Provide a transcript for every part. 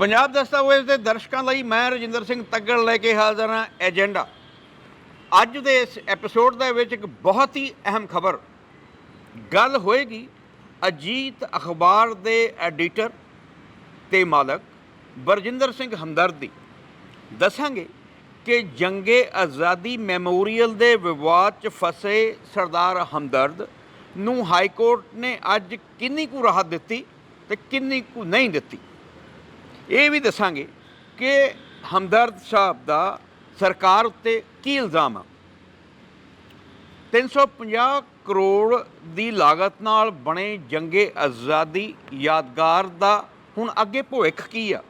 ਪੰਜਾਬ ਦਸਤਾਵੇਜ਼ ਦੇ ਦਰਸ਼ਕਾਂ ਲਈ ਮੈਂ ਰਜਿੰਦਰ ਸਿੰਘ ਤੱਗੜ ਲੈ ਕੇ ਹਾਜ਼ਰ ਹਾਂ, ਏਜੰਡਾ। ਅੱਜ ਦੇ ਇਸ ਐਪੀਸੋਡ ਦੇ ਵਿੱਚ ਇੱਕ ਬਹੁਤ ਹੀ ਅਹਿਮ ਖਬਰ। ਗੱਲ ਹੋਏਗੀ ਅਜੀਤ ਅਖਬਾਰ ਦੇ ਐਡੀਟਰ ਤੇ ਮਾਲਕ ਬਰਜਿੰਦਰ ਸਿੰਘ ਹਮਦਰਦ ਦੀ। ਦੱਸਾਂਗੇ ਕਿ ਜੰਗੇ ਆਜ਼ਾਦੀ ਮੈਮੋਰੀਅਲ ਦੇ ਵਿਵਾਦ 'ਚ ਫਸੇ ਸਰਦਾਰ ਹਮਦਰਦ ਨੂੰ ਹਾਈ ਕੋਰਟ ਨੇ ਅੱਜ ਕਿੰਨੀ ਕੁ ਰਾਹਤ ਦਿੱਤੀ ਤੇ ਕਿੰਨੀ ਕੁ ਨਹੀਂ ਦਿੱਤੀ। ਇਹ ਵੀ ਦੱਸਾਂਗੇ ਕਿ ਹਮਦਰਦ ਸਾਹਿਬ ਦਾ ਸਰਕਾਰ ਉੱਤੇ ਕੀ ਇਲਜ਼ਾਮ ਆ? 350 ਕਰੋੜ ਦੀ ਲਾਗਤ ਨਾਲ ਬਣੇ ਜੰਗੇ ਆਜ਼ਾਦੀ ਯਾਦਗਾਰ ਦਾ ਹੁਣ ਅੱਗੇ ਭਵਿੱਖ ਕੀ ਆ?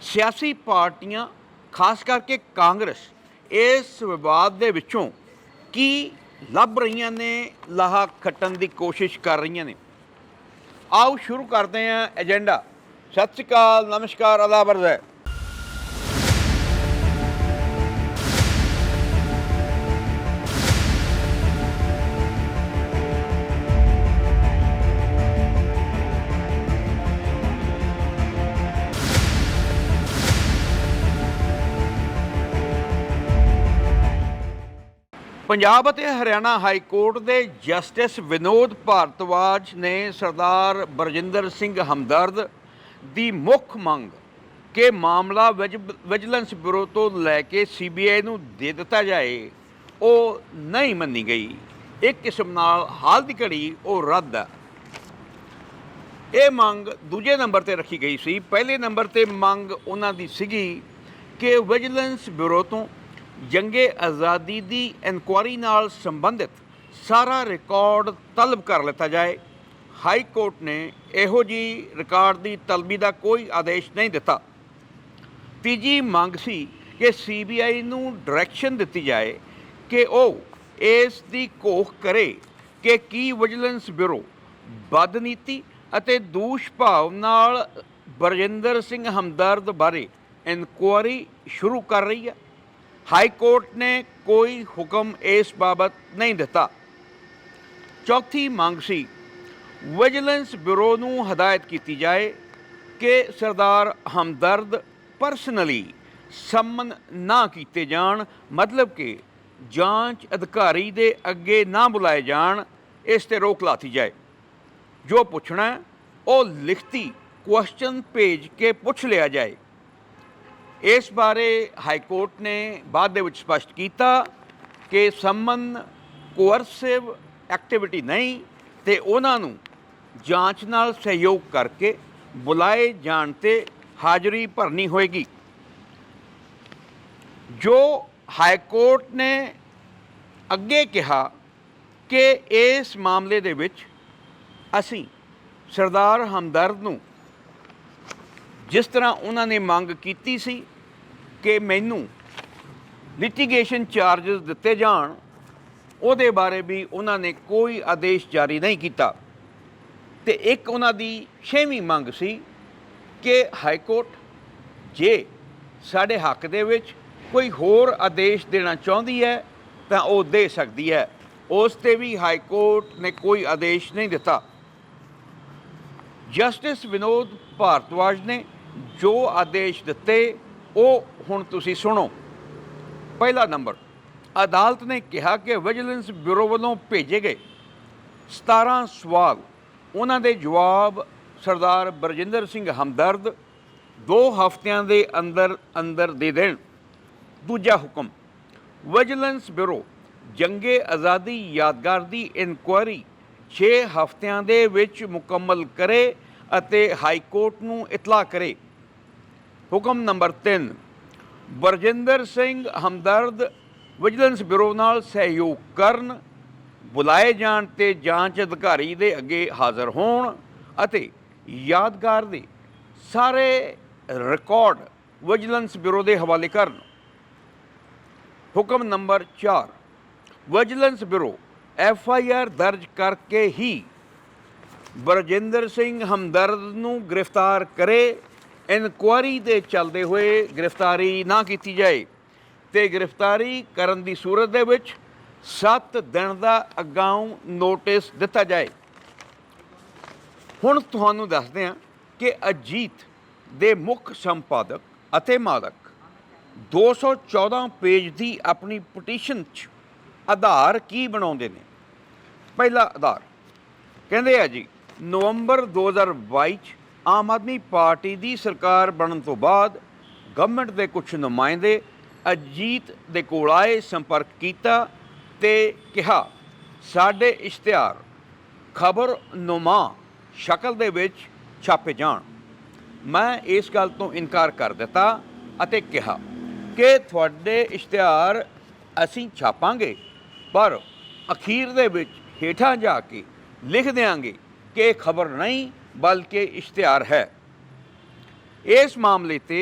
ਸਿਆਸੀ ਪਾਰਟੀਆਂ, ਖਾਸ ਕਰਕੇ ਕਾਂਗਰਸ, ਇਸ ਵਿਵਾਦ ਦੇ ਵਿੱਚੋਂ ਕੀ ਲੱਭ ਰਹੀਆਂ ਨੇ, ਲਾਹਾ ਖੱਟਣ ਦੀ ਕੋਸ਼ਿਸ਼ ਕਰ ਰਹੀਆਂ ਨੇ? ਆਓ ਸ਼ੁਰੂ ਕਰਦੇ ਹਾਂ ਏਜੰਡਾ। ਸਤਿ ਸ਼੍ਰੀ ਅਕਾਲ, ਨਮਸਕਾਰ ਅਦਾ ਵਰਜ਼ੈ ਪੰਜਾਬ ਅਤੇ ਹਰਿਆਣਾ ਹਾਈ ਕੋਰਟ ਦੇ ਜਸਟਿਸ ਵਿਨੋਦ ਭਾਰਤਵਾਜ ਨੇ ਸਰਦਾਰ ਬਰਜਿੰਦਰ ਸਿੰਘ ਹਮਦਰਦ ਦੀ ਮੁੱਖ ਮੰਗ ਕਿ ਮਾਮਲਾ ਵਿਜ- ਵਿਜੀਲੈਂਸ ਬਿਊਰੋ ਤੋਂ ਲੈ ਕੇ ਸੀਬੀਆਈ ਨੂੰ ਦੇ ਦਿੱਤਾ ਜਾਏ, ਉਹ ਨਹੀਂ ਮੰਨੀ ਗਈ। ਇੱਕ ਕਿਸਮ ਨਾਲ ਹਾਲ ਦੀ ਘੜੀ ਉਹ ਰੱਦ ਹੈ। ਇਹ ਮੰਗ ਦੂਜੇ ਨੰਬਰ ਤੇ ਰੱਖੀ ਗਈ ਸੀ। ਪਹਿਲੇ ਨੰਬਰ ਤੇ ਮੰਗ ਉਹਨਾਂ ਦੀ ਸੀਗੀ ਕਿ ਵਿਜੀਲੈਂਸ ਬਿਊਰੋ ਤੋਂ ਜੰਗੇ ਆਜ਼ਾਦੀ ਦੀ ਇਨਕੁਆਰੀ ਨਾਲ ਸੰਬੰਧਿਤ ਸਾਰਾ ਰਿਕਾਰਡ ਤਲਬ ਕਰ ਲਿੱਤਾ ਜਾਏ। ਹਾਈ ਕੋਰਟ ਨੇ ਇਹੋ ਜੀ ਰਿਕਾਰਡ ਦੀ ਤਲਬੀ ਦਾ ਕੋਈ ਆਦੇਸ਼ ਨਹੀਂ ਦਿੱਤਾ। ਤੀਜੀ ਮੰਗ ਸੀ ਕਿ ਸੀਬੀਆਈ ਨੂੰ ਡਾਇਰੈਕਸ਼ਨ ਦਿੱਤੀ ਜਾਏ ਕਿ ਉਹ ਇਸ ਦੀ ਘੋਖ ਕਰੇ ਕਿ ਕੀ ਵਿਜੀਲੈਂਸ ਬਿਊਰੋ ਬਦਨੀਤੀ ਅਤੇ ਦੂਸ਼ ਭਾਵ ਨਾਲ ਬਰਜਿੰਦਰ ਸਿੰਘ ਹਮਦਰਦ ਬਾਰੇ ਇਨਕੁਆਰੀ ਸ਼ੁਰੂ ਕਰ ਰਹੀ ਹੈ। ਹਾਈ ਕੋਰਟ ਨੇ ਕੋਈ ਹੁਕਮ ਇਸ ਬਾਬਤ ਨਹੀਂ ਦਿੱਤਾ। ਚੌਥੀ ਮੰਗ ਸੀ ਵਿਜੀਲੈਂਸ ਬਿਊਰੋ ਨੂੰ ਹਦਾਇਤ ਕੀਤੀ ਜਾਏ ਕਿ ਸਰਦਾਰ ਹਮਦਰਦ ਪਰਸਨਲੀ ਸੰਮਨ ਨਾ ਕੀਤੇ ਜਾਣ, ਮਤਲਬ ਕਿ ਜਾਂਚ ਅਧਿਕਾਰੀ ਦੇ ਅੱਗੇ ਨਾ ਬੁਲਾਏ ਜਾਣ, ਇਸ ਤੇ ਰੋਕ ਲਾਤੀ ਜਾਏ। ਜੋ ਪੁੱਛਣਾ ਉਹ ਲਿਖਤੀ ਕੁਐਸਚਨ ਭੇਜ ਕੇ ਪੁੱਛ ਲਿਆ ਜਾਏ। ਇਸ ਬਾਰੇ ਹਾਈ ਕੋਰਟ ਨੇ ਬਾਅਦ ਦੇ ਵਿੱਚ ਸਪਸ਼ਟ ਕੀਤਾ ਕਿ ਸੰਮਨ ਕੋਅਰਸਿਵ ਐਕਟੀਵਿਟੀ ਨਹੀਂ ਤੇ ਉਹਨਾਂ ਨੂੰ ਜਾਂਚ ਨਾਲ ਸਹਿਯੋਗ ਕਰਕੇ ਬੁਲਾਏ ਜਾਣ ਤੇ ਹਾਜ਼ਰੀ ਭਰਨੀ ਹੋਏਗੀ। ਜੋ ਹਾਈ ਕੋਰਟ ਨੇ ਅੱਗੇ ਕਿਹਾ ਕਿ ਇਸ ਮਾਮਲੇ ਦੇ ਵਿੱਚ ਅਸੀਂ ਸਰਦਾਰ ਹਮਦਰਦ ਨੂੰ ਜਿਸ ਤਰ੍ਹਾਂ ਉਹਨਾਂ ਨੇ ਮੰਗ ਕੀਤੀ ਸੀ ਕਿ ਮੈਨੂੰ ਲਿਟੀਗੇਸ਼ਨ ਚਾਰजेस ਦਿੱਤੇ ਜਾਣ, ਉਹਦੇ ਬਾਰੇ ਵੀ ਉਹਨਾਂ ਨੇ ਕੋਈ ਆਦੇਸ਼ ਜਾਰੀ ਨਹੀਂ ਕੀਤਾ। ਤੇ ਇੱਕ ਉਹਨਾਂ ਦੀ ਛੇਵੀਂ ਮੰਗ ਸੀ ਕਿ ਹਾਈ ਕੋਰਟ ਜੇ ਸਾਡੇ ਹੱਕ ਦੇ ਵਿੱਚ ਕੋਈ ਹੋਰ ਆਦੇਸ਼ ਦੇਣਾ ਚਾਹੁੰਦੀ ਹੈ, ਤਾਂ ਉਹ ਦੇ ਸਕਦੀ ਹੈ। ਉਸ ਤੇ ਵੀ ਹਾਈ ਕੋਰਟ ਨੇ ਕੋਈ ਆਦੇਸ਼ ਨਹੀਂ ਦਿੱਤਾ। ਜਸਟਿਸ ਵਿਨੋਦ ਭਾਰਤਵਾਜ ਨੇ ਜੋ ਆਦੇਸ਼ ਦਿੱਤੇ, ਉਹ ਹੁਣ ਤੁਸੀਂ ਸੁਣੋ। ਪਹਿਲਾ ਨੰਬਰ, ਅਦਾਲਤ ਨੇ ਕਿਹਾ ਕਿ ਵਿਜੀਲੈਂਸ ਬਿਊਰੋ ਵੱਲੋਂ ਭੇਜੇ ਗਏ 17 ਸਵਾਲ ਉਹਨਾਂ ਦੇ ਜਵਾਬ ਸਰਦਾਰ ਬਰਜਿੰਦਰ ਸਿੰਘ ਹਮਦਰਦ ਦੋ ਹਫ਼ਤਿਆਂ ਦੇ ਅੰਦਰ ਅੰਦਰ ਦੇ ਦੇਣ। ਦੂਜਾ ਹੁਕਮ, ਵਿਜੀਲੈਂਸ ਬਿਊਰੋ ਜੰਗੇ ਆਜ਼ਾਦੀ ਯਾਦਗਾਰ ਦੀ ਇਨਕੁਆਇਰੀ 6 ਹਫ਼ਤਿਆਂ ਦੇ ਵਿੱਚ ਮੁਕੰਮਲ ਕਰੇ ਅਤੇ ਹਾਈ ਕੋਰਟ ਨੂੰ ਇਤਲਾਹ ਕਰੇ। ਹੁਕਮ ਨੰਬਰ 3 ਬਰਜਿੰਦਰ ਸਿੰਘ ਹਮਦਰਦ ਵਿਜੀਲੈਂਸ ਬਿਊਰੋ ਨਾਲ ਸਹਿਯੋਗ ਕਰਨ ਬੁਲਾਏ ਜਾਣ ਤੇ ਜਾਂਚ ਅਧਿਕਾਰੀ ਦੇ ਅੱਗੇ ਹਾਜ਼ਰ ਹੋਣ ਅਤੇ ਯਾਦਗਾਰ ਦੇ ਸਾਰੇ ਰਿਕਾਰਡ ਵਿਜੀਲੈਂਸ ਬਿਊਰੋ ਦੇ ਹਵਾਲੇ ਕਰਨ। ਹੁਕਮ ਨੰਬਰ 4 vigilance bureau F I R ਦਰਜ ਕਰਕੇ ਹੀ ਬਰਜਿੰਦਰ ਸਿੰਘ ਹਮਦਰਦ ਨੂੰ ਗ੍ਰਿਫਤਾਰ ਕਰੇ। ਇਨਕੁਆਰੀ ਦੇ ਚੱਲਦੇ ਹੋਏ ਗ੍ਰਿਫਤਾਰੀ ਨਾ ਕੀਤੀ ਜਾਏ ਤੇ ਗ੍ਰਿਫਤਾਰੀ ਕਰਨ ਦੀ ਸੂਰਤ ਦੇ ਵਿੱਚ 7 ਦਿਨ ਦਾ ਅਗਾਉਂ ਨੋਟਿਸ ਦਿੱਤਾ ਜਾਏ। ਹੁਣ ਤੁਹਾਨੂੰ ਦੱਸਦੇ ਹਾਂ ਕਿ ਅਜੀਤ ਦੇ ਮੁੱਖ ਸੰਪਾਦਕ ਅਤੇ ਮਾਲਕ 214 ਪੇਜ ਦੀ ਆਪਣੀ ਪਟੀਸ਼ਨ 'ਚ ਆਧਾਰ ਕੀ ਬਣਾਉਂਦੇ ਨੇ? ਪਹਿਲਾ ਆਧਾਰ, ਕਹਿੰਦੇ ਆ ਜੀ, ਨਵੰਬਰ 2022 ਚ ਆਮ ਆਦਮੀ ਪਾਰਟੀ ਦੀ ਸਰਕਾਰ ਬਣਨ ਤੋਂ ਬਾਅਦ ਗਵਰਨਮੈਂਟ ਦੇ ਕੁਝ ਨੁਮਾਇੰਦੇ ਅਜੀਤ ਦੇ ਕੋਲ ਆਏ, ਸੰਪਰਕ ਕੀਤਾ ਤੇ ਕਿਹਾ, ਸਾਡੇ ਇਸ਼ਤਿਹਾਰ ਖਬਰ ਨੁਮਾ ਸ਼ਕਲ ਦੇ ਵਿੱਚ ਛਾਪੇ ਜਾਣ। ਮੈਂ ਇਸ ਗੱਲ ਤੋਂ ਇਨਕਾਰ ਕਰ ਦਿੱਤਾ ਅਤੇ ਕਿਹਾ ਕਿ ਤੁਹਾਡੇ ਇਸ਼ਤਿਹਾਰ ਅਸੀਂ ਛਾਪਾਂਗੇ, ਪਰ ਅਖੀਰ ਦੇ ਵਿੱਚ ਹੇਠਾਂ ਜਾ ਕੇ ਲਿਖ ਦਿਆਂਗੇ ਕਿ ਇਹ ਖਬਰ ਨਹੀਂ, ਬਲਕਿ ਇਸ਼ਤਿਹਾਰ ਹੈ। ਇਸ ਮਾਮਲੇ ਤੇ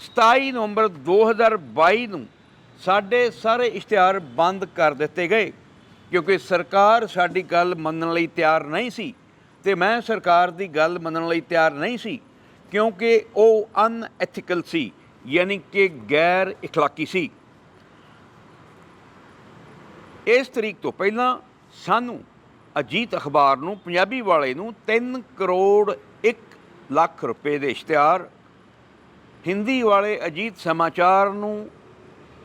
27 ਨਵੰਬਰ 2022 ਨੂੰ ਸਾਡੇ ਸਾਰੇ ਇਸ਼ਤਿਹਾਰ ਬੰਦ ਕਰ ਦਿੱਤੇ ਗਏ ਕਿਉਂਕਿ ਸਰਕਾਰ ਸਾਡੀ ਗੱਲ ਮੰਨਣ ਲਈ ਤਿਆਰ ਨਹੀਂ ਸੀ ਤੇ ਮੈਂ ਸਰਕਾਰ ਦੀ ਗੱਲ ਮੰਨਣ ਲਈ ਤਿਆਰ ਨਹੀਂ ਸੀ ਕਿਉਂਕਿ ਉਹ ਅਨਐਥੀਕਲ ਸੀ ਯਾਨੀ ਕਿ ਗੈਰ اخلاقی ਸੀ ਇਸ ਤਰੀਕ ਤੋਂ ਪਹਿਲਾਂ ਸਾਨੂੰ ਅਜੀਤ ਅਖਬਾਰ ਨੂੰ ਪੰਜਾਬੀ ਵਾਲੇ ਨੂੰ 3 ਕਰੋੜ 1 ਲੱਖ ਰੁਪਏ ਦੇ ਇਸ਼ਤਿਹਾਰ ਹਿੰਦੀ ਵਾਲੇ ਅਜੀਤ ਸਮਾਚਾਰ ਨੂੰ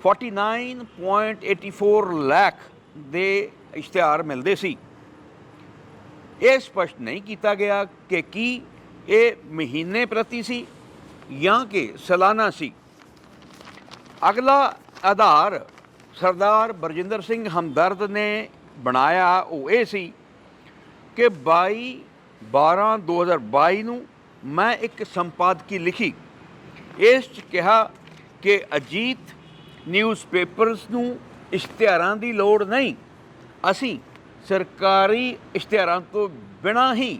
49.84 ਲੱਖ ਦੇ ਇਸ਼ਤਿਹਾਰ ਮਿਲਦੇ ਸੀ। ਇਹ ਸਪਸ਼ਟ ਨਹੀਂ ਕੀਤਾ ਗਿਆ ਕਿ ਕੀ ਇਹ ਮਹੀਨੇ ਪ੍ਰਤੀ ਸੀ ਜਾਂ ਕਿ ਸਾਲਾਨਾ ਸੀ। ਅਗਲਾ ਆਧਾਰ ਸਰਦਾਰ ਬਰਜਿੰਦਰ ਸਿੰਘ ਹਮਦਰਦ ਨੇ ਬਣਾਇਆ ਉਹ ਇਹ ਸੀ ਕਿ 22 12 2022 ਨੂੰ ਮੈਂ ਇੱਕ ਸੰਪਾਦਕੀ ਲਿਖੀ। ਇਸ 'ਚ ਕਿਹਾ ਕਿ ਅਜੀਤ ਨਿਊਜ਼ਪੇਪਰਸ ਨੂੰ ਇਸ਼ਤਿਹਾਰਾਂ ਦੀ ਲੋੜ ਨਹੀਂ। ਅਸੀਂ ਸਰਕਾਰੀ ਇਸ਼ਤਿਹਾਰਾਂ ਤੋਂ ਬਿਨਾਂ ਹੀ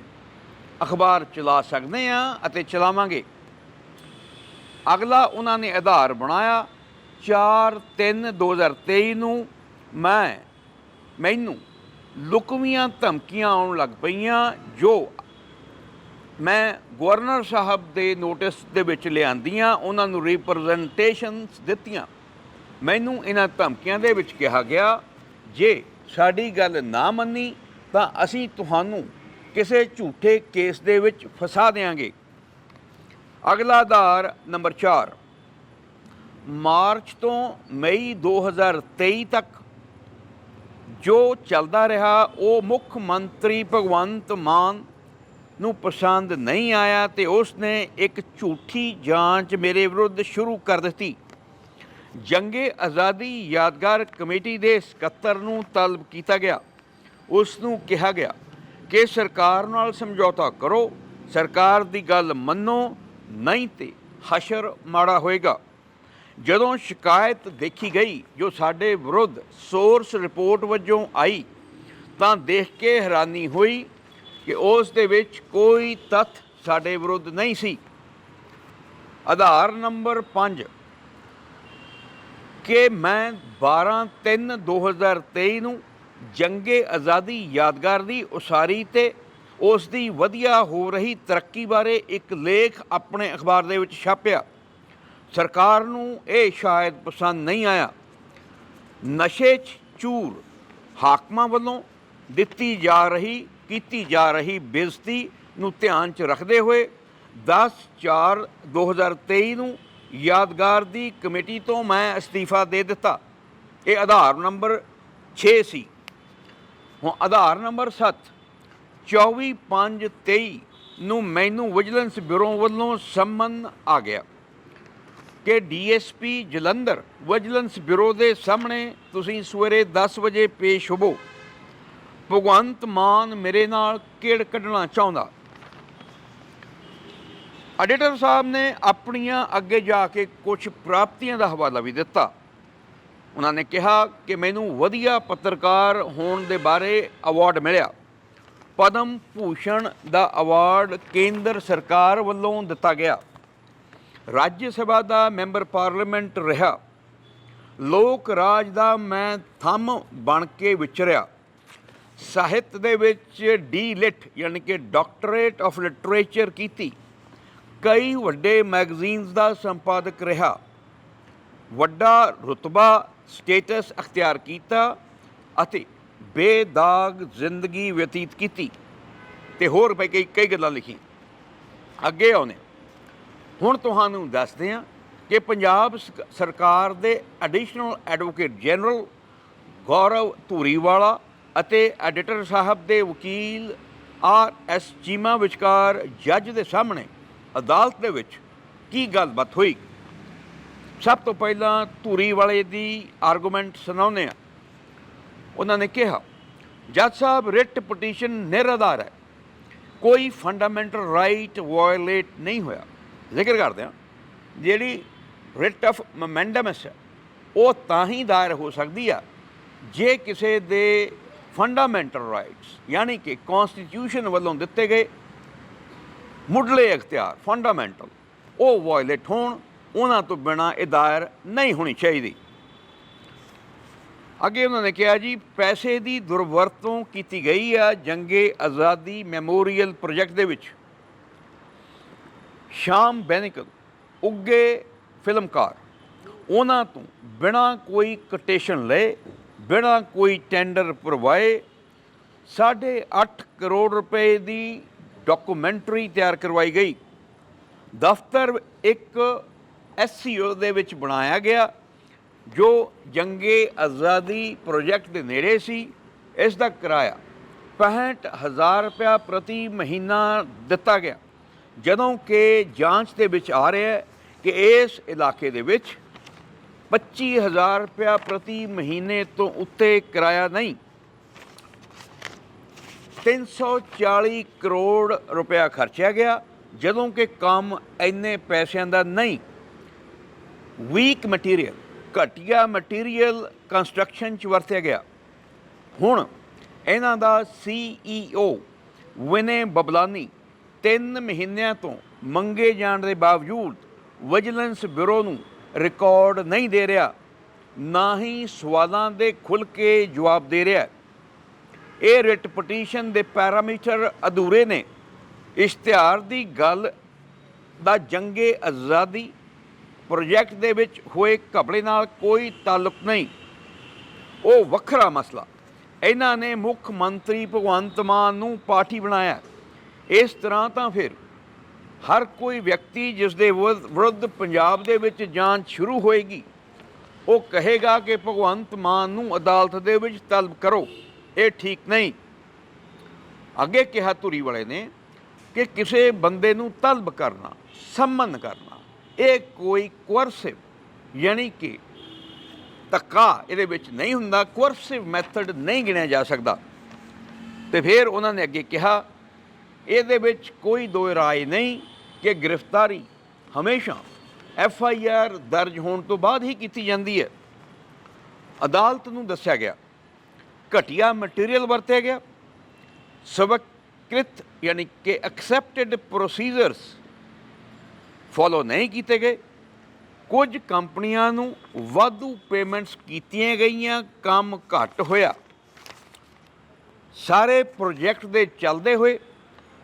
ਅਖਬਾਰ ਚਲਾ ਸਕਦੇ ਹਾਂ ਅਤੇ ਚਲਾਵਾਂਗੇ। ਅਗਲਾ ਉਹਨਾਂ ਨੇ ਆਧਾਰ ਬਣਾਇਆ। 4 3 2023 ਨੂੰ ਮੈਂ, ਮੈਨੂੰ ਲੁਕਵੀਆਂ ਧਮਕੀਆਂ ਆਉਣ ਲੱਗ ਪਈਆਂ ਜੋ ਮੈਂ ਗਵਰਨਰ ਸਾਹਿਬ ਦੇ ਨੋਟਿਸ ਦੇ ਵਿੱਚ ਲਿਆਂਦੀਆਂ, ਉਹਨਾਂ ਨੂੰ ਰਿਪਰੈਜ਼ੈਂਟੇਸ਼ਨਸ ਦਿੱਤੀਆਂ। ਮੈਨੂੰ ਇਹਨਾਂ ਧਮਕੀਆਂ ਦੇ ਵਿੱਚ ਕਿਹਾ ਗਿਆ, ਜੇ ਸਾਡੀ ਗੱਲ ਨਾ ਮੰਨੀ, ਤਾਂ ਅਸੀਂ ਤੁਹਾਨੂੰ ਕਿਸੇ ਝੂਠੇ ਕੇਸ ਦੇ ਵਿੱਚ ਫਸਾ ਦੇਵਾਂਗੇ ਅਗਲਾ ਆਧਾਰ ਨੰਬਰ 4 ਮਾਰਚ ਤੋਂ ਮਈ 2023 ਤੱਕ ਜੋ ਚੱਲਦਾ ਰਿਹਾ, ਉਹ ਮੁੱਖ ਮੰਤਰੀ ਭਗਵੰਤ ਮਾਨ ਨੂੰ ਪਸੰਦ ਨਹੀਂ ਆਇਆ ਤੇ ਉਸ ਨੇ ਇੱਕ ਝੂਠੀ ਜਾਂਚ ਮੇਰੇ ਵਿਰੁੱਧ ਸ਼ੁਰੂ ਕਰ ਦਿੱਤੀ। ਜੰਗੇ ਆਜ਼ਾਦੀ ਯਾਦਗਾਰ ਕਮੇਟੀ ਦੇ ਸਕੱਤਰ ਨੂੰ ਤਲਬ ਕੀਤਾ ਗਿਆ। ਉਸ ਨੂੰ ਕਿਹਾ ਗਿਆ ਕਿ ਸਰਕਾਰ ਨਾਲ ਸਮਝੌਤਾ ਕਰੋ, ਸਰਕਾਰ ਦੀ ਗੱਲ ਮੰਨੋ, ਨਹੀਂ ਤੇ ਹਸ਼ਰ ਮਾੜਾ ਹੋਏਗਾ। ਜਦੋਂ ਸ਼ਿਕਾਇਤ ਦੇਖੀ ਗਈ, ਜੋ ਸਾਡੇ ਵਿਰੁੱਧ ਸੋਰਸ ਰਿਪੋਰਟ ਵਜੋਂ ਆਈ, ਤਾਂ ਦੇਖ ਕੇ ਹੈਰਾਨੀ ਹੋਈ ਕਿ ਉਸ ਦੇ ਵਿੱਚ ਕੋਈ ਤੱਥ ਸਾਡੇ ਵਿਰੁੱਧ ਨਹੀਂ ਸੀ। ਆਧਾਰ ਨੰਬਰ 5 ਕਿ ਮੈਂ 12/3/2023 ਨੂੰ ਜੰਗੇ ਆਜ਼ਾਦੀ ਯਾਦਗਾਰ ਦੀ ਉਸਾਰੀ ਤੇ ਉਸ ਦੀ ਵਧੀਆ ਹੋ ਰਹੀ ਤਰੱਕੀ ਬਾਰੇ ਇੱਕ ਲੇਖ ਆਪਣੇ ਅਖਬਾਰ ਦੇ ਵਿੱਚ ਛਾਪਿਆ। ਸਰਕਾਰ ਨੂੰ ਇਹ ਸ਼ਾਇਦ ਪਸੰਦ ਨਹੀਂ ਆਇਆ। ਨਸ਼ੇ 'ਚ ਚੂਰ ਹਾਕਮਾਂ ਵੱਲੋਂ ਦਿੱਤੀ ਜਾ ਰਹੀ, ਕੀਤੀ ਜਾ ਰਹੀ ਬੇਇੱਜ਼ਤੀ ਨੂੰ ਧਿਆਨ 'ਚ ਰੱਖਦੇ ਹੋਏ 10/4/2023 ਨੂੰ ਯਾਦਗਾਰ ਦੀ ਕਮੇਟੀ ਤੋਂ ਮੈਂ ਅਸਤੀਫਾ ਦੇ ਦਿੱਤਾ। ਇਹ ਆਧਾਰ ਨੰਬਰ 6 ਸੀ। ਹੁਣ ਆਧਾਰ ਨੰਬਰ 7 24/5/23 ਨੂੰ ਮੈਨੂੰ ਵਿਜੀਲੈਂਸ ਬਿਊਰੋ ਵੱਲੋਂ ਸੰਮਨ ਆ ਗਿਆ ਕਿ ਡੀਐਸਪੀ ਜਲੰਧਰ ਵਿਜੀਲੈਂਸ ਬਿਊਰੋ ਦੇ ਸਾਹਮਣੇ ਤੁਸੀਂ ਸਵੇਰੇ 10 ਵਜੇ ਪੇਸ਼ ਹੋਵੋ। ਭਗਵੰਤ ਮਾਨ ਮੇਰੇ ਨਾਲ ਕਿਹੜ ਕੱਢਣਾ ਚਾਹੁੰਦਾ? ਐਡੀਟਰ ਸਾਹਿਬ ਨੇ ਆਪਣੀਆਂ ਅੱਗੇ ਜਾ ਕੇ ਕੁਝ ਪ੍ਰਾਪਤੀਆਂ ਦਾ ਹਵਾਲਾ ਵੀ ਦਿੱਤਾ। ਉਹਨਾਂ ਨੇ ਕਿਹਾ ਕਿ ਮੈਨੂੰ ਵਧੀਆ ਪੱਤਰਕਾਰ ਹੋਣ ਦੇ ਬਾਰੇ ਅਵਾਰਡ ਮਿਲਿਆ। ਪਦਮ ਭੂਸ਼ਣ ਦਾ ਅਵਾਰਡ ਕੇਂਦਰ ਸਰਕਾਰ ਵੱਲੋਂ ਦਿੱਤਾ ਗਿਆ। ਰਾਜ ਸਭਾ ਦਾ ਮੈਂਬਰ ਪਾਰਲੀਮੈਂਟ ਰਿਹਾ। ਲੋਕ ਰਾਜ ਦਾ ਮੈਂ ਥੰਮ ਬਣ ਕੇ ਵਿਚਰਿਆ। ਸਾਹਿਤ ਦੇ ਵਿੱਚ ਡੀ ਲਿਟ ਯਾਨੀ ਕਿ ਡਾਕਟਰੇਟ ਆਫ ਲਿਟਰੇਚਰ ਕੀਤੀ। ਕਈ ਵੱਡੇ ਮੈਗਜ਼ੀਨਸ ਦਾ ਸੰਪਾਦਕ ਰਿਹਾ। ਵੱਡਾ ਰੁਤਬਾ ਸਟੇਟਸ ਅਖਤਿਆਰ ਕੀਤਾ ਅਤੇ ਬੇਦਾਗ ਜ਼ਿੰਦਗੀ ਬਤੀਤ ਕੀਤੀ ਤੇ ਹੋਰ ਭਾਈ ਕਈ ਕਈ ਗੱਲਾਂ ਲਿਖੀ ਅੱਗੇ ਆਉਨੇ ਹੁਣ ਤੁਹਾਨੂੰ ਦੱਸਦੇ ਹਾਂ ਕਿ ਪੰਜਾਬ ਸ- ਸਰਕਾਰ ਦੇ additional advocate general Gaurav Dhuriwala ਅਤੇ ਐਡੀਟਰ ਸਾਹਿਬ ਦੇ ਵਕੀਲ ਆਰ ਐਸ ਚੀਮਾ ਵਿਚਕਾਰ ਜੱਜ ਦੇ ਸਾਹਮਣੇ ਅਦਾਲਤ ਦੇ ਵਿੱਚ ਕੀ ਗੱਲਬਾਤ ਹੋਈ? ਸਭ ਤੋਂ ਪਹਿਲਾਂ ਧੂਰੀ ਵਾਲੇ ਦੀ ਆਰਗੂਮੈਂਟ ਸੁਣਾਉਂਦੇ ਆ ਉਹਨਾਂ ਨੇ ਕਿਹਾ, ਜੱਜ ਸਾਹਿਬ, ਰਿਟ ਪਟੀਸ਼ਨ ਨਿਰਾਧਾਰ ਹੈ। ਕੋਈ ਫੰਡਾਮੈਂਟਲ ਰਾਈਟ ਵਾਇਲੇਟ ਨਹੀਂ ਹੋਇਆ। ਜ਼ਿਕਰ ਕਰਦੇ ਆ ਜਿਹੜੀ ਰਿਟ ਆਫ ਮੈਂਡਮਸ ਹੈ, ਉਹ ਤਾਂ ਹੀ ਦਾਇਰ ਹੋ ਸਕਦੀ ਆ, ਜੇ ਕਿਸੇ ਦੇ ਫੰਡਾਮੈਂਟਲ ਰਾਈਟਸ, ਯਾਨੀ ਕਿ ਕਨਸਟੀਟਿਊਸ਼ਨ ਵੱਲੋਂ ਦਿੱਤੇ ਗਏ ਮੁੱਢਲੇ ਅਖਤਿਆਰ ਫੰਡਾਮੈਂਟਲ ਉਹ ਵਾਇਲੇਟ ਹੋਣ ਉਹਨਾਂ ਤੋਂ ਬਿਨਾ ਇਹ ਦਾਇਰ ਨਹੀਂ ਹੋਣੀ ਚਾਹੀਦੀ। ਅੱਗੇ ਉਹਨਾਂ ਨੇ ਕਿਹਾ ਜੀ, ਪੈਸੇ ਦੀ ਦੁਰਵਰਤੋਂ ਕੀਤੀ ਗਈ ਆ ਜੰਗੇ ਆਜ਼ਾਦੀ ਮੈਮੋਰੀਅਲ ਪ੍ਰੋਜੈਕਟ ਦੇ ਵਿੱਚ। ਸ਼ਾਮ ਬੈਨਿਕਲ, ਉੱਗੇ ਫਿਲਮਕਾਰ, ਉਹਨਾਂ ਤੋਂ ਬਿਨਾ ਕੋਈ ਕੋਟੇਸ਼ਨ ਲਏ, ਬਿਨਾ ਕੋਈ ਟੈਂਡਰ ਪਰਵਾਏ ਸਾਢੇ ਅੱਠ ਕਰੋੜ ਰੁਪਏ ਦੀ ਡਾਕੂਮੈਂਟਰੀ ਤਿਆਰ ਕਰਵਾਈ ਗਈ। ਦਫ਼ਤਰ ਇੱਕ ਐਸਸੀਓ ਦੇ ਵਿੱਚ ਬਣਾਇਆ ਗਿਆ, ਜੋ ਜੰਗੇ ਆਜ਼ਾਦੀ ਪ੍ਰੋਜੈਕਟ ਦੇ ਨੇੜੇ ਸੀ, ਇਸ ਦਾ ਕਿਰਾਇਆ 65000 ਰੁਪਇਆ ਪ੍ਰਤੀ ਮਹੀਨਾ ਦਿੱਤਾ ਗਿਆ। ਜਦੋਂ ਕਿ ਜਾਂਚ ਦੇ ਵਿੱਚ ਆ ਰਿਹਾ ਹੈ ਕਿ ਇਸ ਇਲਾਕੇ ਦੇ ਵਿੱਚ 25000 ਰੁਪਇਆ ਪ੍ਰਤੀ ਮਹੀਨੇ ਤੋਂ ਉੱਤੇ ਕਿਰਾਇਆ ਨਹੀਂ 340 ਕਰੋੜ ਰੁਪਇਆ ਖਰਚਿਆ ਗਿਆ, ਜਦੋਂ ਕਿ ਕੰਮ ਇੰਨੇ ਪੈਸਿਆਂ ਦਾ ਨਹੀਂ। ਵੀਕ ਮਟੀਰੀਅਲ ਘਟੀਆ ਮਟੀਰੀਅਲ ਕੰਸਟਰਕਸ਼ਨ ਚ ਵਰਤਿਆ ਗਿਆ। ਹੁਣ ਇਹਨਾਂ ਦਾ ਸੀਈਓ ਵਿਨੇ ਬਬਲਾਨੀ 3 ਮਹੀਨਿਆਂ ਤੋਂ ਮੰਗੇ ਜਾਣ ਦੇ ਬਾਵਜੂਦ ਵਿਜੀਲੈਂਸ ਬਿਊਰੋ ਨੂੰ ਰਿਕਾਰਡ ਨਹੀਂ ਦੇ ਰਿਹਾ, ਨਾ ਹੀ ਸਵਾਲਾਂ ਦੇ ਖੁੱਲ ਕੇ ਜਵਾਬ ਦੇ ਰਿਹਾ। ਇਹ ਰਿਟ ਪਟੀਸ਼ਨ ਦੇ ਪੈਰਾਮੀਟਰ ਅਧੂਰੇ ਨੇ। ਇਸ਼ਤਿਹਾਰ ਦੀ ਗੱਲ ਦਾ ਜੰਗੇ ਆਜ਼ਾਦੀ ਪ੍ਰੋਜੈਕਟ ਦੇ ਵਿੱਚ ਹੋਏ ਘਪਲੇ ਨਾਲ ਕੋਈ ਤਾਲੁਕ ਨਹੀਂ। ਉਹ ਵੱਖਰਾ ਮਸਲਾ। ਇਹਨਾਂ ਨੇ ਮੁੱਖ ਮੰਤਰੀ ਭਗਵੰਤ ਮਾਨ ਨੂੰ ਪਾਰਟੀ ਬਣਾਇਆ। ਇਸ ਤਰ੍ਹਾਂ ਤਾਂ ਫਿਰ ਹਰ ਕੋਈ ਵਿਅਕਤੀ ਜਿਸ ਦੇ ਵਿਰੁੱਧ ਵਿਰੁੱਧ ਪੰਜਾਬ ਦੇ ਵਿੱਚ ਜਾਂਚ ਸ਼ੁਰੂ ਹੋਏਗੀ। ਉਹ ਕਹੇਗਾ ਕਿ ਭਗਵੰਤ ਮਾਨ ਨੂੰ ਅਦਾਲਤ ਦੇ ਵਿੱਚ ਤਲਬ ਕਰੋ। ਇਹ ਠੀਕ ਨਹੀਂ। ਅੱਗੇ ਕਿਹਾ ਧੁਰੀ ਵਾਲੇ ਨੇ ਕਿ ਕਿਸੇ ਬੰਦੇ ਨੂੰ ਤਲਬ ਕਰਨਾ, ਸੰਮਨ ਕਰਨਾ, ਇਹ ਕੋਈ ਕੋਰਸਿਵ ਯਾਨੀ ਕਿ ਧੱਕਾ ਇਹਦੇ ਵਿੱਚ ਨਹੀਂ ਹੁੰਦਾ ਕੋਰਸਿਵ ਮੈਥਡ ਨਹੀਂ ਗਿਣਿਆ ਜਾ ਸਕਦਾ। ਤੇ ਫਿਰ ਉਹਨਾਂ ਨੇ ਅੱਗੇ ਕਿਹਾ, ਇਹਦੇ ਵਿੱਚ ਕੋਈ ਦੋ ਰਾਏ ਨਹੀਂ ਕਿ ਗ੍ਰਿਫਤਾਰੀ ਹਮੇਸ਼ਾ ਐਫ ਆਈ ਆਰ ਦਰਜ ਹੋਣ ਤੋਂ ਬਾਅਦ ਹੀ ਕੀਤੀ ਜਾਂਦੀ ਹੈ। ਅਦਾਲਤ ਨੂੰ ਦੱਸਿਆ ਗਿਆ ਘਟੀਆ ਮਟੀਰੀਅਲ ਵਰਤਿਆ ਗਿਆ। ਸਵੀਕ੍ਰਿਤ ਯਾਨੀ ਕਿ ਐਕਸੈਪਟਡ ਪ੍ਰੋਸੀਜਰਸ ਫੋਲੋ ਨਹੀਂ ਕੀਤੇ ਗਏ। ਕੁਝ ਕੰਪਨੀਆਂ ਨੂੰ ਵਾਧੂ ਪੇਮੈਂਟਸ ਕੀਤੀਆਂ ਗਈਆਂ, ਕੰਮ ਘੱਟ ਹੋਇਆ। ਸਾਰੇ ਪ੍ਰੋਜੈਕਟ ਦੇ ਚੱਲਦੇ ਹੋਏ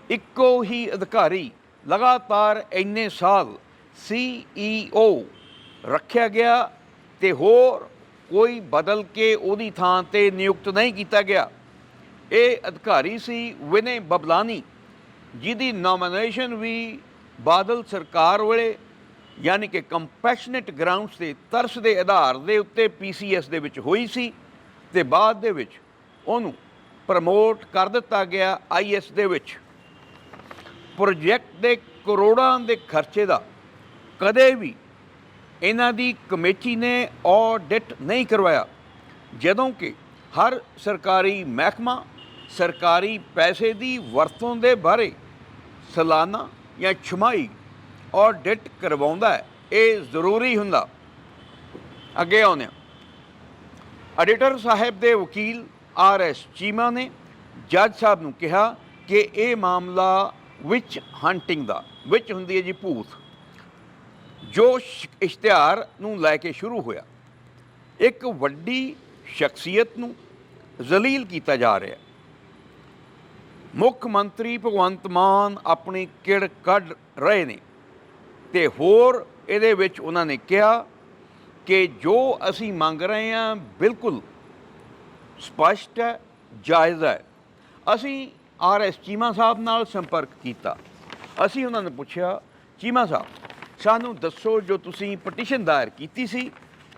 ਇੱਕੋ ਹੀ ਅਧਿਕਾਰੀ ਲਗਾਤਾਰ ਇੰਨੇ ਸਾਲ ਸੀਈਓ ਰੱਖਿਆ ਗਿਆ ਤੇ ਹੋਰ ਕੋਈ ਬਦਲ ਕੇ ਉਹਦੀ ਥਾਂ ਤੇ ਨਿਯੁਕਤ ਨਹੀਂ ਕੀਤਾ ਗਿਆ। ਇਹ ਅਧਿਕਾਰੀ ਸੀ ਵਿਨੇ ਬਬਲਾਨੀ, ਜਿਹਦੀ ਨੋਮੀਨੇਸ਼ਨ ਵੀ ਬਾਦਲ ਸਰਕਾਰ ਵੇਲੇ, ਯਾਨੀ ਕਿ ਕੰਪੈਸ਼ਨਟ ਗਰਾਊਂਡਸ ਤੇ ਤਰਸ ਦੇ ਆਧਾਰ ਦੇ ਉੱਤੇ ਪੀਸੀਐਸ ਦੇ ਵਿੱਚ ਹੋਈ ਸੀ ਤੇ ਬਾਅਦ ਦੇ ਵਿੱਚ ਉਹਨੂੰ ਪ੍ਰਮੋਟ ਕਰ ਦਿੱਤਾ ਗਿਆ ਆਈਐਸ ਦੇ ਵਿੱਚ। ਪ੍ਰੋਜੈਕਟ ਦੇ ਕਰੋੜਾਂ ਦੇ ਖਰਚੇ ਦਾ ਕਦੇ ਵੀ ਇਹਨਾਂ ਦੀ ਕਮੇਟੀ ਨੇ ਆਡਿਟ ਨਹੀਂ ਕਰਵਾਇਆ। ਜਦੋਂ ਕਿ ਹਰ ਸਰਕਾਰੀ ਮਹਿਕਮਾ ਸਰਕਾਰੀ ਪੈਸੇ ਦੀ ਵਰਤੋਂ ਦੇ ਬਾਰੇ ਸਾਲਾਨਾ ਜਾਂ ਛਮਾਈ ਆਡਿਟ ਕਰਵਾਉਂਦਾ ਹੈ, ਇਹ ਜ਼ਰੂਰੀ ਹੁੰਦਾ। ਅੱਗੇ ਆਉਂਦੇ ਆਡੀਟਰ ਸਾਹਿਬ ਦੇ ਵਕੀਲ ਆਰ ਐਸ ਚੀਮਾ ਨੇ ਜੱਜ ਸਾਹਿਬ ਨੂੰ ਕਿਹਾ ਕਿ ਇਹ ਮਾਮਲਾ ਵਿੱਚ ਹੰਟਿੰਗ ਦਾ ਵਿੱਚ ਹੁੰਦੀ ਹੈ ਜੀ ਭੂਤ। ਜੋ ਇਸ਼ਤਿਹਾਰ ਨੂੰ ਲੈ ਕੇ ਸ਼ੁਰੂ ਹੋਇਆ, ਇੱਕ ਵੱਡੀ ਸ਼ਖਸੀਅਤ ਨੂੰ ਜ਼ਲੀਲ ਕੀਤਾ ਜਾ ਰਿਹਾ। ਮੁੱਖ ਮੰਤਰੀ ਭਗਵੰਤ ਮਾਨ ਆਪਣੀ ਕਿੜ ਕੱਢ ਰਹੇ ਨੇ ਤੇ ਹੋਰ ਇਹਦੇ ਵਿੱਚ ਉਹਨਾਂ ਨੇ ਕਿਹਾ ਕਿ ਜੋ ਅਸੀਂ ਮੰਗ ਰਹੇ ਹਾਂ ਬਿਲਕੁਲ ਸਪਸ਼ਟ ਹੈ, ਜਾਇਜ਼ ਹੈ। ਅਸੀਂ ਆਰ ਐਸ ਚੀਮਾ ਸਾਹਿਬ ਨਾਲ ਸੰਪਰਕ ਕੀਤਾ। ਅਸੀਂ ਉਹਨਾਂ ਨੂੰ ਪੁੱਛਿਆ, ਚੀਮਾ ਸਾਹਿਬ ਸਾਨੂੰ ਦੱਸੋ ਜੋ ਤੁਸੀਂ ਪਟੀਸ਼ਨ ਦਾਇਰ ਕੀਤੀ ਸੀ,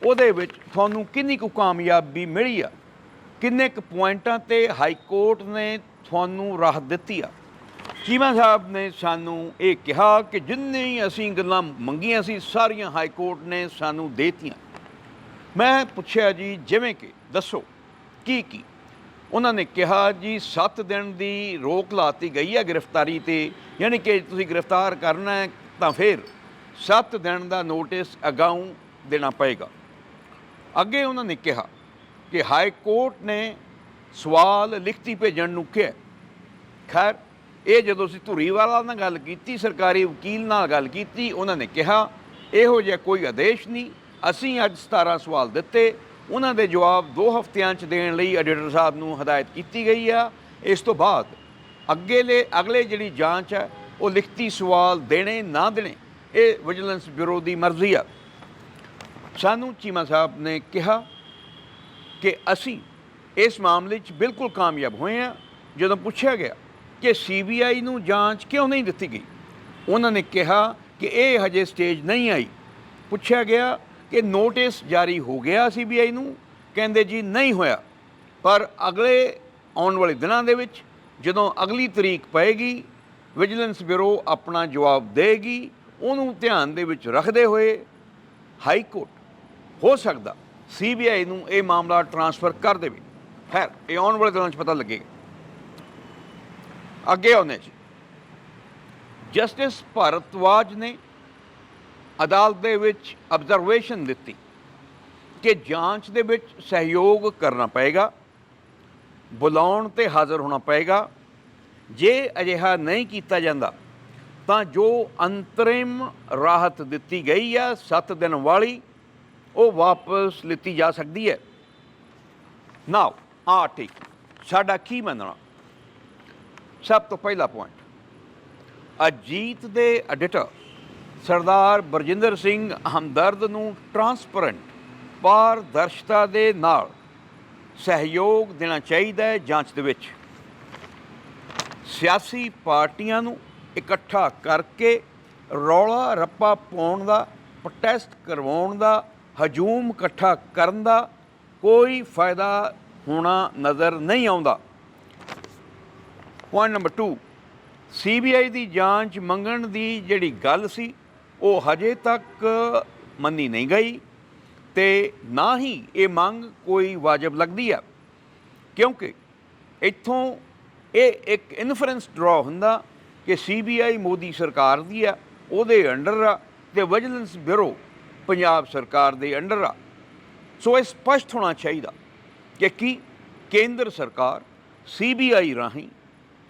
ਉਹਦੇ ਵਿੱਚ ਤੁਹਾਨੂੰ ਕਿੰਨੀ ਕੁ ਕਾਮਯਾਬੀ ਮਿਲੀ ਆ? ਕਿੰਨੇ ਕੁ ਪੁਆਇੰਟਾਂ ਤੇ ਹਾਈ ਕੋਰਟ ਨੇ ਤੁਹਾਨੂੰ ਰਾਹਤ ਦਿੱਤੀ ਆ? ਚੀਮਾ ਸਾਹਿਬ ਨੇ ਸਾਨੂੰ ਇਹ ਕਿਹਾ ਕਿ ਜਿੰਨੀ ਅਸੀਂ ਗੱਲਾਂ ਮੰਗੀਆਂ ਸੀ, ਸਾਰੀਆਂ ਹਾਈ ਕੋਰਟ ਨੇ ਸਾਨੂੰ ਦੇਤੀਆਂ। ਮੈਂ ਪੁੱਛਿਆ ਜੀ, ਜਿਵੇਂ ਕਿ ਦੱਸੋ, ਕੀ ਕੀ? ਉਹਨਾਂ ਨੇ ਕਿਹਾ ਜੀ 7 ਦਿਨ ਦੀ ਰੋਕ ਲਾਤੀ ਗਈ ਹੈ ਗ੍ਰਿਫਤਾਰੀ ਤੇ, ਯਾਨੀ ਕਿ ਤੁਸੀਂ ਗ੍ਰਿਫਤਾਰ ਕਰਨਾ ਹੈ ਤਾਂ ਫਿਰ 7 ਦਿਨ ਦਾ ਨੋਟਿਸ ਅਗਾਊਂ ਦੇਣਾ ਪਏਗਾ। ਅੱਗੇ ਉਹਨਾਂ ਨੇ ਕਿਹਾ ਕਿ ਹਾਈ ਕੋਰਟ ਨੇ ਸਵਾਲ ਲਿਖਤੀ ਭੇਜਣ ਨੂੰ ਕਿਹਾ। ਖੈਰ, ਇਹ ਜਦੋਂ ਅਸੀਂ ਧੁਰੀਵਾਲਾ ਨਾਲ ਗੱਲ ਕੀਤੀ, ਸਰਕਾਰੀ ਵਕੀਲ ਨਾਲ ਗੱਲ ਕੀਤੀ, ਉਹਨਾਂ ਨੇ ਕਿਹਾ, ਇਹੋ ਜਿਹਾ ਕੋਈ ਆਦੇਸ਼ ਨਹੀਂ। ਅਸੀਂ ਅੱਜ 17 ਸਵਾਲ ਦਿੱਤੇ। ਉਹਨਾਂ ਦੇ ਜਵਾਬ 2 ਹਫ਼ਤਿਆਂ 'ਚ ਦੇਣ ਲਈ ਐਡੀਟਰ ਸਾਹਿਬ ਨੂੰ ਹਦਾਇਤ ਕੀਤੀ ਗਈ ਆ। ਇਸ ਤੋਂ ਬਾਅਦ ਅੱਗੇ ਅੱਗੇਲੇ, ਅਗਲੇ ਜਿਹੜੀ ਜਾਂਚ ਹੈ ਉਹ ਲਿਖਤੀ ਸਵਾਲ ਦੇਣੇ ਨਾ ਦੇਣੇ। ਇਹ ਵਿਜੀਲੈਂਸ ਬਿਊਰੋ ਦੀ ਮਰਜ਼ੀ ਆ। ਸਾਨੂੰ ਚੀਮਾ ਸਾਹਿਬ ਨੇ ਕਿਹਾ ਕਿ ਅਸੀਂ ਇਸ ਮਾਮਲੇ 'ਚ ਬਿਲਕੁਲ ਕਾਮਯਾਬ ਹੋਏ ਹਾਂ, ਜਦੋਂ ਪੁੱਛਿਆ ਗਿਆ ਕਿ ਸੀਬੀਆਈ ਨੂੰ ਜਾਂਚ ਕਿਉਂ ਨਹੀਂ ਦਿੱਤੀ ਗਈ। ਉਹਨਾਂ ਨੇ ਕਿਹਾ ਕਿ ਇਹ ਹਜੇ ਸਟੇਜ ਨਹੀਂ ਆਈ। ਪੁੱਛਿਆ ਗਿਆ ਕਿ ਨੋਟਿਸ ਜਾਰੀ ਹੋ ਗਿਆ ਸੀਬੀਆਈ ਨੂੰ, ਕਹਿੰਦੇ ਜੀ ਨਹੀਂ ਹੋਇਆ। ਪਰ ਅਗਲੇ ਆਉਣ ਵਾਲੇ ਦਿਨਾਂ ਦੇ ਵਿੱਚ ਜਦੋਂ ਅਗਲੀ ਤਰੀਕ ਪਏਗੀ, ਵਿਜੀਲੈਂਸ ਬਿਊਰੋ ਆਪਣਾ ਜਵਾਬ ਦੇਗੀ ਉਹਨੂੰ ਧਿਆਨ ਦੇ ਵਿੱਚ ਰੱਖਦੇ ਹੋਏ ਹਾਈ ਕੋਰਟ ਹੋ ਸਕਦਾ ਸੀਬੀਆਈ ਨੂੰ ਇਹ ਮਾਮਲਾ ਟਰਾਂਸਫਰ ਕਰ ਦੇਵੇ। ਖੈਰ, ਇਹ ਆਉਣ ਵਾਲੇ ਦਿਨਾਂ 'ਚ ਪਤਾ ਲੱਗੇਗਾ। ਅੱਗੇ ਆਉਂਦੇ ਜੀ। ਜਸਟਿਸ ਭਾਰਤਵਾਜ ਨੇ ਅਦਾਲਤ ਦੇ ਵਿੱਚ ਅਬਜ਼ਰਵੇਸ਼ਨ ਦਿੱਤੀ ਕਿ ਜਾਂਚ ਦੇ ਵਿੱਚ ਸਹਿਯੋਗ ਕਰਨਾ ਪਏਗਾ, ਬੁਲਾਉਣ ਤੇ ਹਾਜ਼ਰ ਹੋਣਾ ਪਏਗਾ। ਜੇ ਅਜਿਹਾ ਨਹੀਂ ਕੀਤਾ ਜਾਂਦਾ ਤਾਂ ਜੋ ਅੰਤਰਿਮ ਰਾਹਤ ਦਿੱਤੀ ਗਈ ਆ 7 ਦਿਨ ਵਾਲੀ, ਉਹ ਵਾਪਸ ਲਿੱਤੀ ਜਾ ਸਕਦੀ ਹੈ। ਨਾਓ ਆ ਠੀਕ, ਸਾਡਾ ਕੀ ਮੰਨਣਾ? ਸਭ ਤੋਂ ਪਹਿਲਾ ਪੁਆਇੰਟ ਅਜੀਤ ਦੇ ਐਡੀਟਰ ਸਰਦਾਰ ਬਰਜਿੰਦਰ ਸਿੰਘ ਹਮਦਰਦ ਨੂੰ ਟਰਾਂਸਪਰੈਂਟ ਪਾਰਦਰਸ਼ਤਾ ਦੇ ਨਾਲ ਸਹਿਯੋਗ ਦੇਣਾ ਚਾਹੀਦਾ ਹੈ ਜਾਂਚ ਦੇ ਵਿੱਚ। ਸਿਆਸੀ ਪਾਰਟੀਆਂ ਨੂੰ ਇਕੱਠਾ ਕਰਕੇ ਰੌਲਾ ਰੱਪਾ ਪਾਉਣ ਦਾ ਪ੍ਰੋਟੈਸਟ ਕਰਵਾਉਣ ਦਾ, ਹਜੂਮ ਇਕੱਠਾ ਕਰਨ ਦਾ ਕੋਈ ਫਾਇਦਾ ਹੋਣਾ ਨਜ਼ਰ ਨਹੀਂ ਆਉਂਦਾ। ਪੁਆਇੰਟ ਨੰਬਰ 2 ਸੀਬੀਆਈ ਦੀ ਜਾਂਚ ਮੰਗਣ ਦੀ ਜਿਹੜੀ ਗੱਲ ਸੀ, ਉਹ ਹਜੇ ਤੱਕ ਮੰਨੀ ਨਹੀਂ ਗਈ ਤੇ ਨਾ ਹੀ ਇਹ ਮੰਗ ਕੋਈ ਵਾਜਬ ਲੱਗਦੀ ਆ ਕਿਉਂਕਿ ਇੱਥੋਂ ਇਹ ਇੱਕ ਇਨਫਰੈਂਸ ਡਰਾ ਹੁੰਦਾ ਕਿ ਸੀਬੀਆਈ ਮੋਦੀ ਸਰਕਾਰ ਦੀ ਆ, ਉਹਦੇ ਅੰਡਰ ਆ ਤੇ ਵਿਜੀਲੈਂਸ ਬਿਊਰੋ ਪੰਜਾਬ ਸਰਕਾਰ ਦੇ ਅੰਡਰ ਆ। ਸੋ ਇਹ ਸਪਸ਼ਟ ਹੋਣਾ ਚਾਹੀਦਾ ਕਿ ਕੀ ਕੇਂਦਰ ਸਰਕਾਰ ਸੀਬੀਆਈ ਰਾਹੀਂ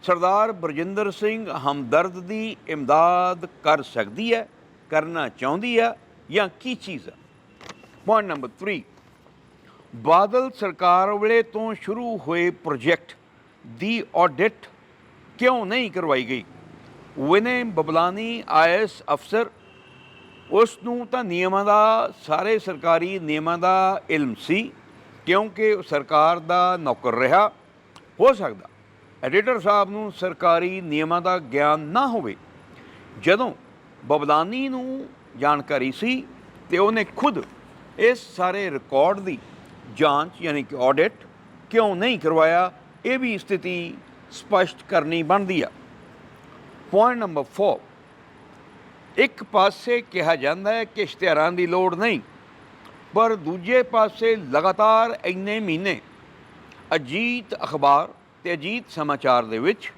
ਸਰਦਾਰ ਬਰਜਿੰਦਰ ਸਿੰਘ ਹਮਦਰਦ ਦੀ ਇਮਦਾਦ ਕਰ ਸਕਦੀ ਹੈ, ਕਰਨਾ ਚਾਹੁੰਦੀ ਆ ਜਾਂ ਕੀ ਚੀਜ਼ ਹੈ ਪੁਆਇੰਟ ਨੰਬਰ 3 ਬਾਦਲ ਸਰਕਾਰ ਵੇਲੇ ਤੋਂ ਸ਼ੁਰੂ ਹੋਏ ਪ੍ਰੋਜੈਕਟ ਦੀ ਆਡਿਟ ਕਿਉਂ ਨਹੀਂ ਕਰਵਾਈ ਗਈ? ਵਿਨੇ ਬਬਲਾਨੀ ਆਈਐਸ ਅਫਸਰ ਉਸ ਨੂੰ ਤਾਂ ਨਿਯਮਾਂ ਦਾ, ਸਾਰੇ ਸਰਕਾਰੀ ਨਿਯਮਾਂ ਦਾ ਇਲਮ ਸੀ, ਕਿਉਂਕਿ ਉਹ ਸਰਕਾਰ ਦਾ ਨੌਕਰ ਰਿਹਾ। ਹੋ ਸਕਦਾ ਐਡੀਟਰ ਸਾਹਿਬ ਨੂੰ ਸਰਕਾਰੀ ਨਿਯਮਾਂ ਦਾ ਗਿਆਨ ਨਾ ਹੋਵੇ। ਜਦੋਂ ਬਬਲਾਨੀ ਨੂੰ ਜਾਣਕਾਰੀ ਸੀ ਤੇ ਉਹਨੇ ਖੁਦ ਇਸ ਸਾਰੇ ਰਿਕਾਰਡ ਦੀ ਜਾਂਚ ਯਾਨੀ ਕਿ ਆਡਿਟ ਕਿਉਂ ਨਹੀਂ ਕਰਵਾਇਆ, ਇਹ ਵੀ ਸਥਿਤੀ ਸਪਸ਼ਟ ਕਰਨੀ ਬਣਦੀ ਆ। ਪੁਆਇੰਟ ਨੰਬਰ 4 ਇੱਕ ਪਾਸੇ ਕਿਹਾ ਜਾਂਦਾ ਹੈ ਕਿ ਇਸ਼ਤਿਹਾਰਾਂ ਦੀ ਲੋੜ ਨਹੀਂ, ਪਰ ਦੂਜੇ ਪਾਸੇ ਲਗਾਤਾਰ ਇੰਨੇ ਮਹੀਨੇ ਅਜੀਤ ਅਖਬਾਰ ਤੇ ਅਜੀਤ ਸਮਾਚਾਰ ਦੇ ਵਿੱਚ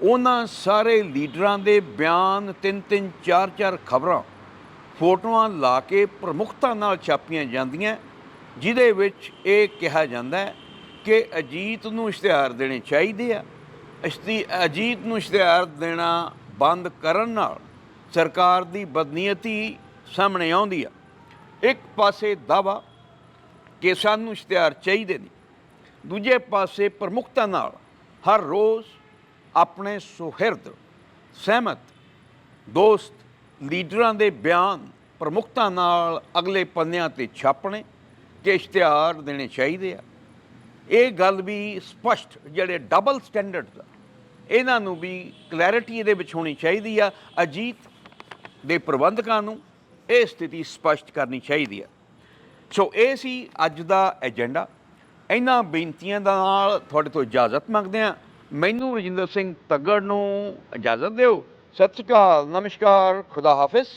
ਉਹਨਾਂ ਸਾਰੇ ਲੀਡਰਾਂ ਦੇ ਬਿਆਨ, ਤਿੰਨ ਤਿੰਨ, ਚਾਰ ਚਾਰ ਖਬਰਾਂ, ਫੋਟੋਆਂ ਲਾ ਕੇ ਪ੍ਰਮੁਖਤਾ ਨਾਲ ਛਾਪੀਆਂ ਜਾਂਦੀਆਂ, ਜਿਹਦੇ ਵਿੱਚ ਇਹ ਕਿਹਾ ਜਾਂਦਾ ਹੈ ਕਿ ਅਜੀਤ ਨੂੰ ਇਸ਼ਤਿਹਾਰ ਦੇਣੇ ਚਾਹੀਦੇ ਆ ਇਸ਼ਤੀ ਅਜੀਤ ਨੂੰ ਇਸ਼ਤਿਹਾਰ ਦੇਣਾ ਬੰਦ ਕਰਨ ਨਾਲ ਸਰਕਾਰ ਦੀ ਬਦਨੀਅਤੀ ਸਾਹਮਣੇ ਆਉਂਦੀ ਆ। ਇੱਕ ਪਾਸੇ ਦਾਵਾ ਕਿ ਸਾਨੂੰ ਇਸ਼ਤਿਹਾਰ ਚਾਹੀਦੇ ਨੇ, ਦੂਜੇ ਪਾਸੇ ਪ੍ਰਮੁਖਤਾ ਨਾਲ ਹਰ ਰੋਜ਼ ਆਪਣੇ ਸੁਹਿਰਦ, ਸਹਿਮਤ, ਦੋਸਤ, ਲੀਡਰਾਂ ਦੇ ਬਿਆਨ ਪ੍ਰਮੁਖਤਾ ਨਾਲ ਅਗਲੇ ਪੰਨਿਆਂ ਤੇ ਛਾਪਣੇ ਕਿ ਇਸ਼ਤਿਹਾਰ ਦੇਣੇ ਚਾਹੀਦੇ ਆ। ਇਹ ਗੱਲ ਵੀ ਸਪਸ਼ਟ, ਜਿਹੜੇ ਡਬਲ ਸਟੈਂਡਰਡ ਦਾ ਇਹਨਾਂ ਨੂੰ ਵੀ ਕਲੈਰਿਟੀ ਇਹਦੇ ਵਿੱਚ ਹੋਣੀ ਚਾਹੀਦੀ ਆ। ਅਜੀਤ ਦੇ ਪ੍ਰਬੰਧਕਾਂ ਨੂੰ ਇਹ ਸਥਿਤੀ ਸਪਸ਼ਟ ਕਰਨੀ ਚਾਹੀਦੀ ਆ। ਸੋ ਇਹ ਸੀ ਅੱਜ ਦਾ ਏਜੰਡਾ ਇਹਨਾਂ ਬੇਨਤੀਆਂ ਦਾ ਨਾਲ ਤੁਹਾਡੇ ਤੋਂ ਇਜਾਜ਼ਤ ਮੰਗਦੇ ਹਾਂ। ਮੈਨੂੰ ਰਜਿੰਦਰ ਸਿੰਘ ਤੱਗੜ ਨੂੰ ਇਜਾਜ਼ਤ ਦਿਓ। ਸਤਿ ਸ਼੍ਰੀ ਅਕਾਲ, ਨਮਸਕਾਰ, ਖੁਦਾ ਹਾਫਿਜ਼।